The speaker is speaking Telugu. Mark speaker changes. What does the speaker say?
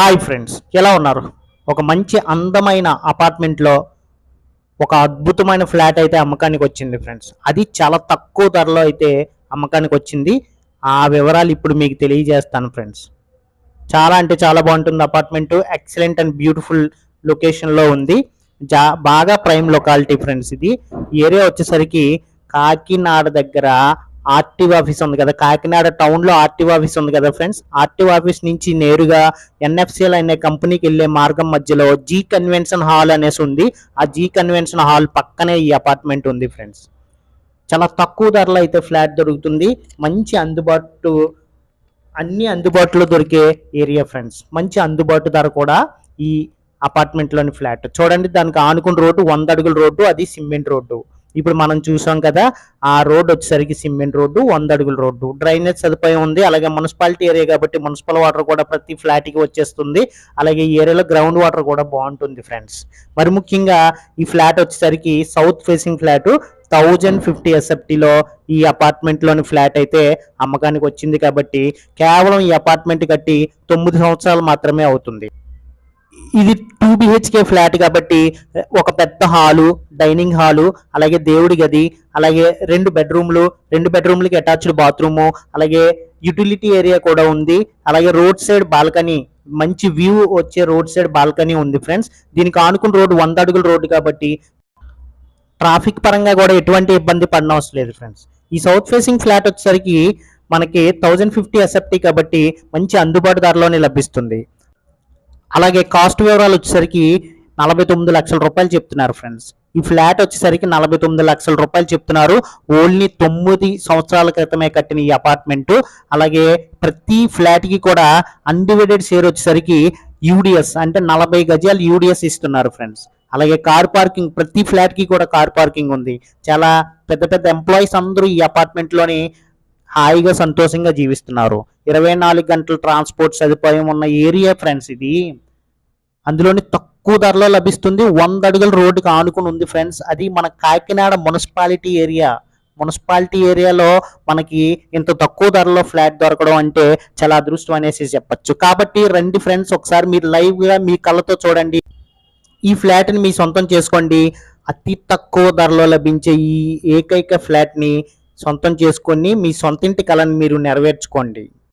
Speaker 1: హాయ్ ఫ్రెండ్స్ ఎలా ఉన్నారు? ఒక మంచి అందమైన అపార్ట్మెంట్లో ఒక అద్భుతమైన ఫ్లాట్ అయితే అమ్మకానికి వచ్చింది ఫ్రెండ్స్. అది చాలా తక్కువ ధరలో అయితే అమ్మకానికి వచ్చింది. ఆ వివరాలు ఇప్పుడు మీకు తెలియజేస్తాను ఫ్రెండ్స్. చాలా అంటే చాలా బాగుంటుంది అపార్ట్మెంట్. ఎక్సలెంట్ అండ్ బ్యూటిఫుల్ లొకేషన్లో ఉంది. జా బాగా ప్రైమ్ లొకాలిటీ ఫ్రెండ్స్ ఇది. ఏరియా వచ్చేసరికి కాకినాడ దగ్గర ఆర్టీఓ ఆఫీస్ ఉంది కదా. కాకినాడ టౌన్లో ఆర్టీఓ ఆఫీస్ ఉంది కదా ఫ్రెండ్స్. ఆర్టీఓ ఆఫీస్ నుంచి నేరుగా ఎన్ఎఫ్సిఎల్ అనే కంపెనీకి వెళ్ళే మార్గం మధ్యలో జీ కన్వెన్షన్ హాల్ అనేసి ఉంది. ఆ జీ కన్వెన్షన్ హాల్ పక్కనే ఈ అపార్ట్మెంట్ ఉంది ఫ్రెండ్స్. చాలా తక్కువ ధరలో అయితే ఫ్లాట్ దొరుకుతుంది. మంచి అందుబాటు అన్ని అందుబాటులో దొరికే ఏరియా ఫ్రెండ్స్. మంచి అందుబాటు ధర కూడా ఈ అపార్ట్మెంట్లోని ఫ్లాట్. చూడండి దానికి ఆనుకున్న రోడ్డు వంద అడుగుల రోడ్డు అది సిమెంట్ రోడ్డు. ఇప్పుడు మనం చూసాం కదా ఆ రోడ్డు వచ్చేసరికి సిమెంట్ రోడ్డు వంద అడుగుల రోడ్డు. డ్రైనేజ్ సదుపాయం ఉంది అలాగే మున్సిపాలిటీ ఏరియా కాబట్టి మున్సిపల్ వాటర్ కూడా ప్రతి ఫ్లాట్కి వచ్చేస్తుంది. అలాగే ఈ ఏరియాలో గ్రౌండ్ వాటర్ కూడా బాగుంటుంది ఫ్రెండ్స్. మరి ముఖ్యంగా ఈ ఫ్లాట్ వచ్చేసరికి south facing flat thousand fifty ఎస్ఎఫ్టీలో ఈ అపార్ట్మెంట్లోని ఫ్లాట్ అయితే అమ్మకానికి వచ్చింది కాబట్టి కేవలం ఈ అపార్ట్మెంట్ కట్టి తొమ్మిది సంవత్సరాలు మాత్రమే అవుతుంది. ఇది టూ బిహెచ్కే ఫ్లాట్ కాబట్టి ఒక పెద్ద హాలు డైనింగ్ హాలు అలాగే దేవుడి గది అలాగే రెండు బెడ్రూమ్లు రెండు బెడ్రూమ్లకి అటాచ్డ్ బాత్రూము అలాగే యూటిలిటీ ఏరియా కూడా ఉంది. అలాగే రోడ్ సైడ్ బాల్కనీ మంచి వ్యూ వచ్చే రోడ్ సైడ్ బాల్కనీ ఉంది ఫ్రెండ్స్ దీనికి ఆనుకున్న రోడ్డు వంద అడుగుల రోడ్డు కాబట్టి ట్రాఫిక్ పరంగా కూడా ఎటువంటి ఇబ్బంది పడనవసరం లేదు ఫ్రెండ్స్ ఈ సౌత్ ఫేసింగ్ ఫ్లాట్ వచ్చేసరికి మనకి థౌజండ్ ఫిఫ్టీ ఎస్ఎఫ్టీ కాబట్టి మంచి అందుబాటు ధరలోనే లభిస్తుంది. అలాగే కాస్ట్ వివరాలు వచ్చేసరికి నలభై తొమ్మిది లక్షల రూపాయలు చెప్తున్నారు ఫ్రెండ్స్ ఈ ఫ్లాట్ వచ్చేసరికి నలభై తొమ్మిది లక్షల రూపాయలు చెప్తున్నారు. ఓన్లీ తొమ్మిది సంవత్సరాల క్రితమే కట్టిన ఈ అపార్ట్మెంట్ అలాగే ప్రతి ఫ్లాట్కి కూడా అన్డివైడెడ్ షేర్ వచ్చేసరికి యూడిఎస్ అంటే నలభై గజాలు యూడిఎస్ ఇస్తున్నారు ఫ్రెండ్స్ అలాగే కార్ పార్కింగ్ ప్రతి ఫ్లాట్కి కూడా కార్ పార్కింగ్ ఉంది. చాలా పెద్ద పెద్ద ఎంప్లాయీస్ అందరూ ఈ అపార్ట్మెంట్లోని హాయిగా సంతోషంగా జీవిస్తున్నారు. ఇరవై నాలుగు గంటల ట్రాన్స్పోర్ట్ సదుపాయం ఉన్న ఏరియా ఫ్రెండ్స్ ఇది. అందులోని తక్కువ ధరలో లభిస్తుంది. వంద అడుగుల రోడ్డుకి ఆనుకుని ఉంది ఫ్రెండ్స్ అది మన కాకినాడ మున్సిపాలిటీ ఏరియా. మున్సిపాలిటీ ఏరియాలో మనకి ఇంత తక్కువ ధరలో ఫ్లాట్ దొరకడం అంటే చాలా అదృష్టం అనేసి చెప్పొచ్చు. కాబట్టి రండి ఫ్రెండ్స్ ఒకసారి మీరు లైవ్గా మీ కళ్ళతో చూడండి. ఈ ఫ్లాట్ని మీ సొంతం చేసుకోండి. అతి తక్కువ ధరలో లభించే ఈ ఏకైక ఫ్లాట్ని సొంతం చేసుకొని మీ సొంత ఇంటి కళని మీరు నెరవేర్చుకోండి.